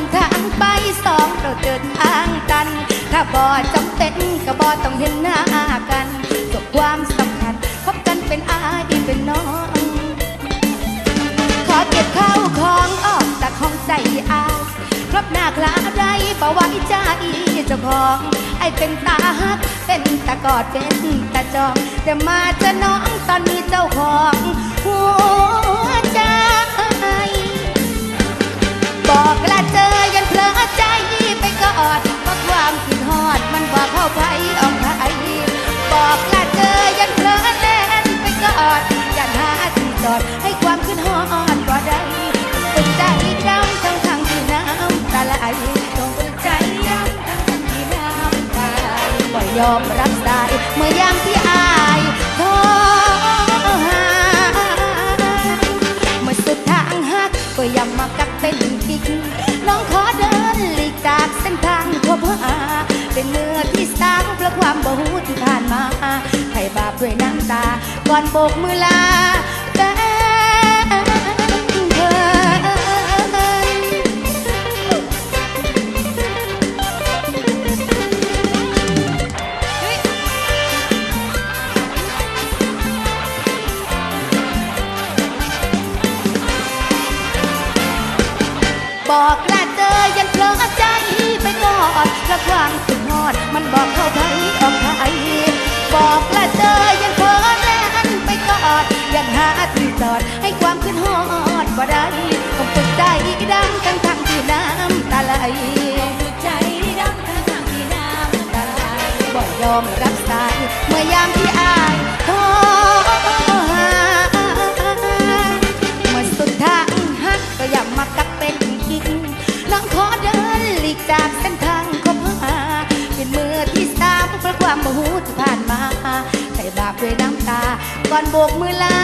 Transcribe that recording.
นทางไปสองเราเดินทางตัน ถ้าบอจำเป็นก็บอต้องเห็นหน้ากันจบความสำคัญพบกันเป็นอาดีเป็นน้อง ขอเก็บข้าวของออกจากห้องใจอายครบหน้าคลาไรบ่ไว้ใจเจ้าของ ไอเป็นตาฮัก เป็นตากอดเป็นตาจอง แต่มาจะน้องตอนมีเจ้าของหัวใจ อดให้ความคิดฮอดบ่ได้เป็นใจดำทั้งทางที่น้ำตาไหลต้องเป็นใจดำทั้งทางที่น้ำตาไหลบ่ยอมรับสายเมื่อยามที่อายโทรหาเมื่อสุดทางหักก็ยังมากักเป็นกิ๊กน้องขอเดินหลีกจากเส้นทางพบหาเป็นเมื่อที่สามเพราะความบ่หูที่ผ่านมาให้บาปด้วยน้ำตา ก่อนโบกมือลา บอกละเจอยันเพลิงใจไปกอดและความถึงหอด มันบอกเข้าไปออกไปบอกละ ขึ้นหอดบ่ได้ต้องฝึกใจดังทั้งทางที่น้ำตาไหลฝึกใจดังทั้งทางที่น้ำตาไหลบ่ยอมรับสายเมื่อยามที่อายโทรหาเมื่อสุดทางหักก็อย่ามากักเป็นกิ๊กน้องขอเดินหลีกจากเส้นทางคบหาเป็นมือที่สามเพราะความมโหที่ผ่านมาใส่บาปด้วยน้ำตาก่อนโบกมือลา